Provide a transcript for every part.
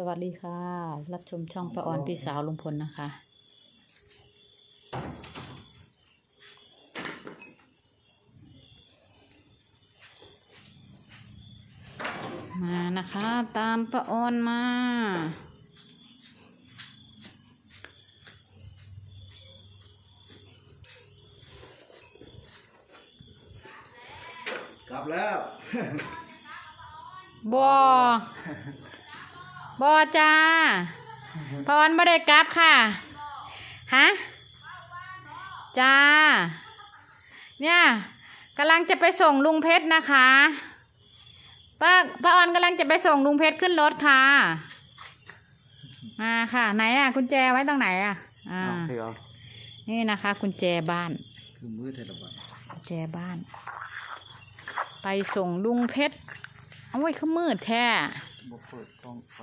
สวัสดีค่ะ รับชมช่องประออนพี่สาวลุงพลนะคะ มานะคะ ตามประออนมา กลับแล้วบอ บอจ้าประออนไม่ได้กลับค่ะ ฮะ จ้า เนี่ยกำลังจะไปส่งลุงเพชรนะคะป้าป้าออนกำลังจะไปส่งลุงเพชรขึ้นรถค่ะ มาค่ะ ไหนอะกุญแจไว้ตรงไหนอะ อ่าเอาเดี๋ยวนี่นะคะกุญแจบ้านคือมือเทเลบัตกุญแจบ้าน ไปส่งลุงเพชรเอาไว้เขามืดแท้ บ่เปิดกล้องไฟ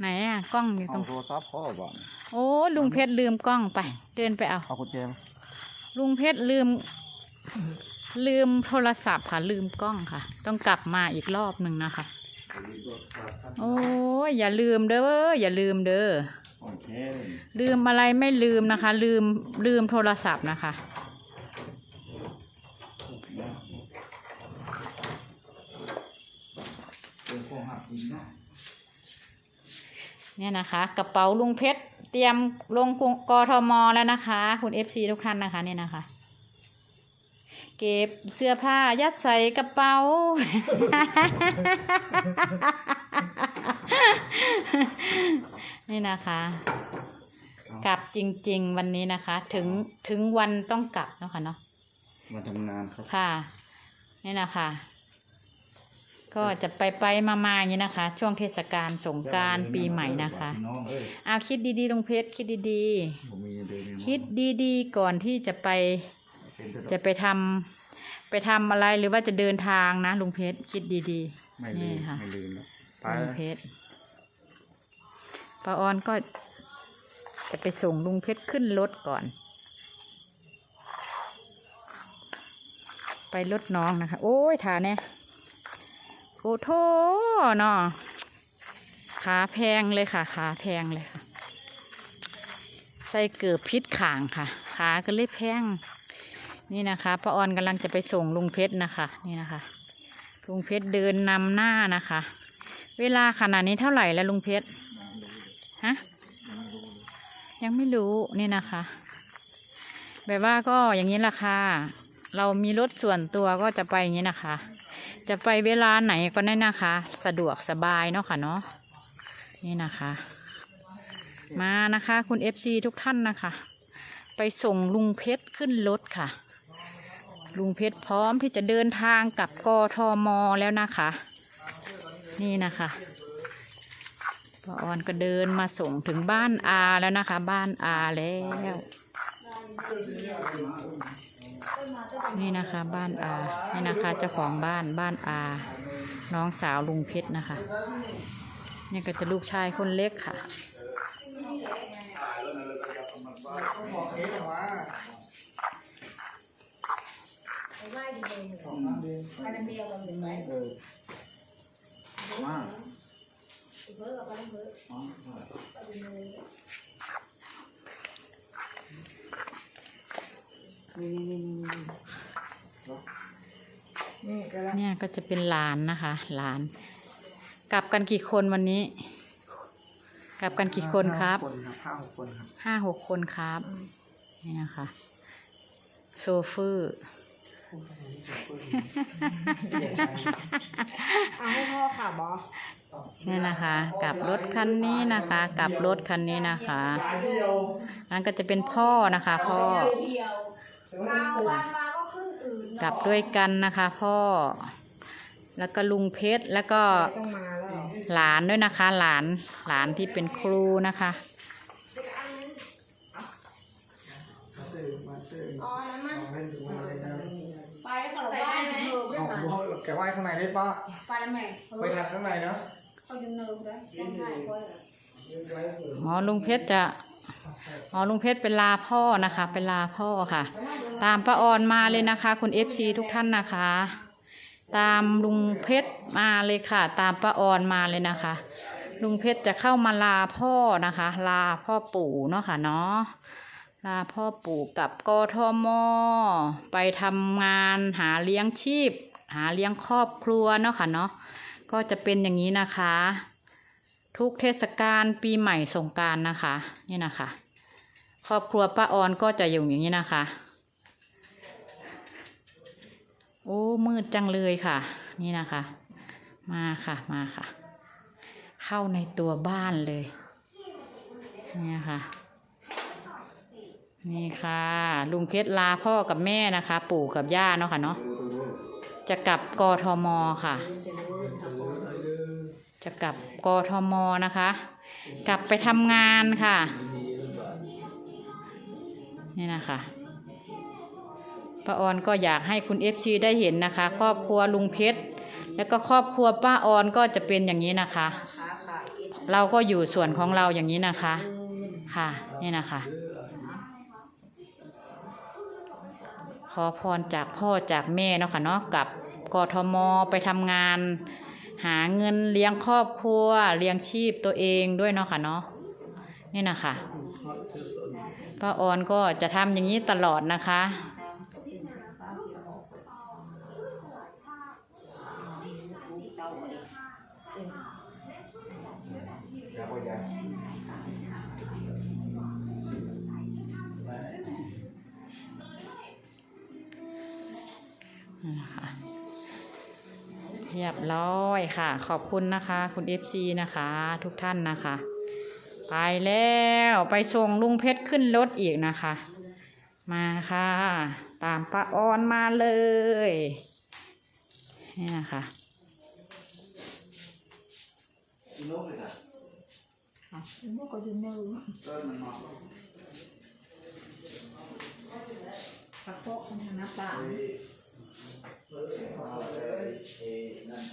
ไหนอะกล้องอยู่ตรเอาง โทรศัพท์พ่อบ้านโอ้ลุงเพชรลืมกล้องไป เดินไปเอา เอากุญแจมาลุงเพชรลืม ลืมโทรศัพท์ค่ะ ลืมกล้องค่ะ ต้องกลับมาอีกรอบหนึ่งนะคะ โอ้ยอย่าลืมเด้ออย่าลืมเด้อโอเคลืมอะไรไม่ลืมนะคะ ลืมลืมโทรศัพท์นะคะ เป็นพวกหักอินเนาะเนี่ยนะคะกระเป๋าลุงเพชรเตรียมลงกรุงกทมแล้วนะคะ คุณเอฟซีทุกท่านนะคะเนี่ยนะคะ เก็บเสื้อผ้ายัดใส่กระเป๋า นี่นะคะกลับจริง ๆ วันนี้นะคะ ถึงถึงวันต้องกลับเนาะค่ะเนาะมาทำงานครับค่ะ นี่นะคะ ก็จะไปไปมามาอย่างนี้นะคะ ช่วงเทศกาลสงกรารปีใหม่นะคะพี่น้องเอ้ยเอาคิดดีๆลุงเพชรคิดดีผมมีเดือนๆคิดดีๆ ก่อนที่จะไปเป็นเถจะอะไปทำไปทำอะไรหรือว่าจะเดินทางนะลุงเพชรคิดดีไม่ๆลืนี่มค่ะ ไม่ลืมแล้วไปลุงเพชรป้าออนก็จะไปส่งลุงเพชรขึ้นรถก่อน ไปรถน้องนะคะ โอ้ยฐานเนี่ย โอ้โทเนาะขาแพงเลยค่ะ ขาแพงเลยค่ะ ใส่เกือบพิษขางค่ะ ขาก็เลยแพง นี่นะคะป้าออนกำลังจะไปส่งลุงเพชรนะคะ นี่นะคะ ลุงเพชรเดินนำหน้านะคะ เวลาขนาดนี้เท่าไหร่แล้วลุงเพชรฮะยังไม่รู้นี่นะคะ แบบว่าก็อย่างนี้แหละค่ะเรามีรถส่วนตัวก็จะไปอย่างนี้นะคะ จะไปเวลาไหนก็ได้นะคะ สะดวกสบายเนาะค่ะเนาะนี่นะคะ มานะคะคุณเอฟซีทุกท่านนะคะ ไปส่งลุงเพชรขึ้นรถค่ะ ลุงเพชรพร้อมที่จะเดินทางกับกทมแล้วนะคะ นี่นะคะป้าออนก็เดินมาส่งถึงบ้านอาแล้วนะคะ บ้านอาแล้ว นี่นะคะบ้านอานี่นะคะเจ้าของบ้านบ้านอา น้องสาวลุงเพชรนะคะ นี่ก็จะลูกชายคนเล็กค่ะ เออมาเนี่ยก็จะเป็นหลานนะคะหลาน กลับกันกี่คนวันนี้ กลับกันกี่คนครับคนครับห้าหกคนครับห้าหกคนครับนี่นะคะโซเฟอร์เอาให้พ่อค่ะบอนี่นะคะกลับรถคันนี้นะคะกลับรถคันนี้นะคะนั่นก็จะเป็นพ่อนะคะ พ่อ เก้าวันมาก็ขึ้นอื่นกลับด้วยกันนะคะ พ่อ แล้วก็ลุงเพชรแล้วก็ต้องมาแล้วหลานด้วยนะคะ หลานหลานที่เป็นครูนะคะ อ๋อนั้นมันไปแล้วก็ไหว้ไหมเอาแกไหว้ข้างในได้ปะไปแล้วไหมไปทานข้างในเนาะเขาจะเนิร์ฟได้ต้องไหว้ก่อน อ๋อลุงเพชรจะ อ๋อลุงเพชรเป็นลาพ่อนะคะ เป็นลาพ่อค่ะ ตามป้าออนมาเลยนะคะ คุณเอฟซีทุกท่านนะคะ ตามลุงเพชรมาเลยค่ะ ตามป้าออนมาเลยนะคะ ลุงเพชรจะเข้ามาลาพ่อนะคะ ลาพ่อปู่เนาะค่ะเนาะลาพ่อปู่กับกทมไปทำงานหาเลี้ยงชีพ หาเลี้ยงครอบครัวเนาะค่ะเนาะก็จะเป็นอย่างนี้นะคะ ทุกเทศกาลปีใหม่สงการนะคะนี่นะคะ ครอบครัวป้าออนก็จะอยู่อย่างนี้นะคะ โอ้มืดจังเลยค่ะ นี่นะคะ มาค่ะมาค่ะ เข้าในตัวบ้านเลยนี่ค่ะ นี่ค่ะ ลุงเพชรลาพ่อกับแม่นะคะ ปู่กับย่าเนาะค่ะเนาะจะกลับกทมค่ะ จะกลับกทมนะคะ กลับไปทำงานค่ะ นี่นะคะป้าออนก็อยากให้คุณเอฟซีได้เห็นนะคะ ครอบครัวลุงเพชรแล้วก็ครอบครัวป้าออนก็จะเป็นอย่างนี้นะคะเอ็นเราก็อยู่ส่วนของเราอย่างนี้นะคะ ค่ะ นี่นะคะ ขอพรจากพ่อจากแม่เนาะค่ะเนาะกับกทมไปทำงาน หาเงินเลี้ยงครอบครัวเลี้ยงชีพตัวเองด้วยเนาะค่ะเนาะนี่นะคะป้าออนก็จะทำอย่างนี้ตลอดนะคะแล้วก็ย้ายนี่นะคะ เรียบร้อยค่ะ ขอบคุณนะคะ คุณ FC นะคะ ทุกท่านนะคะ ไปแล้วไปส่งลุงเพชรขึ้นรถอีกนะคะ มาค่ะ ตามป้าออนมาเลยนี่นะคะกินนกเลยจ้ะพวกก็อยู่เนื้อเติ้ลมันมาปะโป๊ะมันน้ำปลา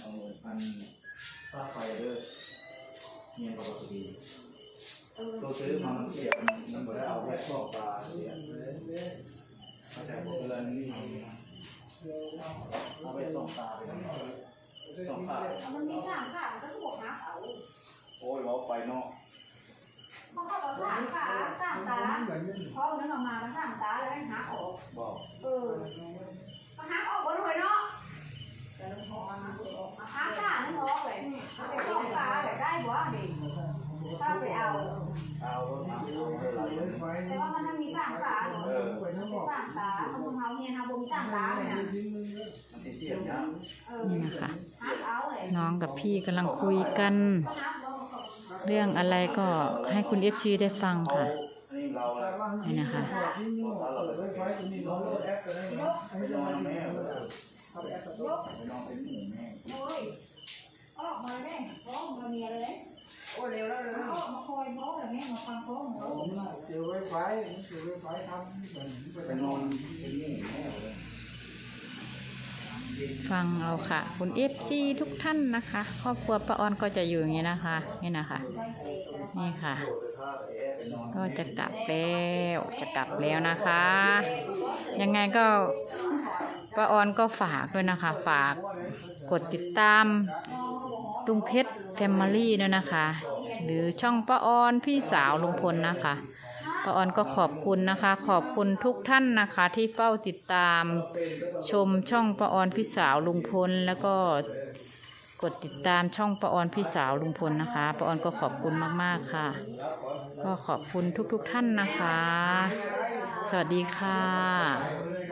เอาเลยเอ้นั่นเอาอันค่าไฟเด้อเงียบปกติตัวซื้อมามันเสียมันมันบ่ได้เอาไว้ชอบตาเสียเข้าใจผมเลยนี่เอาไปส่องตาไปส่องตามันมีสามขามันก็ถูกนะเอาโอ้ยว่าไฟนอกมันเข้ากับสามขาสามตาเพราะนึกออกมามันสามตาแล้วให้หักออกบอกเออมันหักออกก็เลยเนาะหักขานึกออกเลยหักสองตาเลยได้บ่ดิ ถ้าไปเอา เอารถมาเอาไปไหลเลยแต่ว่ามันมีสามขาเนาะสามตาขาคงเอาเนี่ยนะบ่มีสามตาเลยนะมันสิเสียบยากเออนี่นะคะ หักเอาเลยน้องกับพี่กำลังคุยกันหักลงเรื่องอะไรก็ให้คุณ FC ได้ฟังเอาค่ะ นี่เราแล้วนี่นะคะเราไปไฟตรงนี้เราแอปเลยไปนอนแม่ไปนอนเป็นหมูแม่โอ้ยออกมาได้ฟ้องมาเมียเลย อ้เร็วแล้วเร็วออกมาคอยฟ้องแบบนี้มาฟังฟ้องเราเจอไวไฟเจอไวไฟทำไปนอนเป็นหมูแม่เลยฟังเอาค่ะ คุณ FC ทุกท่านนะคะ ครอบครัวป้าออนก็จะอยู่อย่างนี้นะคะ นี่นะคะ นี่ค่ะ ก็จะกลับแล้วจะกลับแล้วนะคะ ยังไงก็ป้าออนก็ฝากด้วยนะคะ ฝากกดติดตามลุงเพชรแฟมิลี่ด้วยนะคะ หรือช่องป้าออนพี่สาวลุงพลนะคะป้าออนก็ขอบคุณนะคะ ขอบคุณทุกท่านนะคะ ที่เฝ้าติดตามชมช่องป้าออนพี่สาวลุงพลแล้วก็กดติดตามช่องป้าออนพี่สาวลุงพลนะคะป้าออนก็ขอบคุณมากๆค่ะ ก็ขอบคุณทุกๆท่านนะคะ สวัสดีค่ะ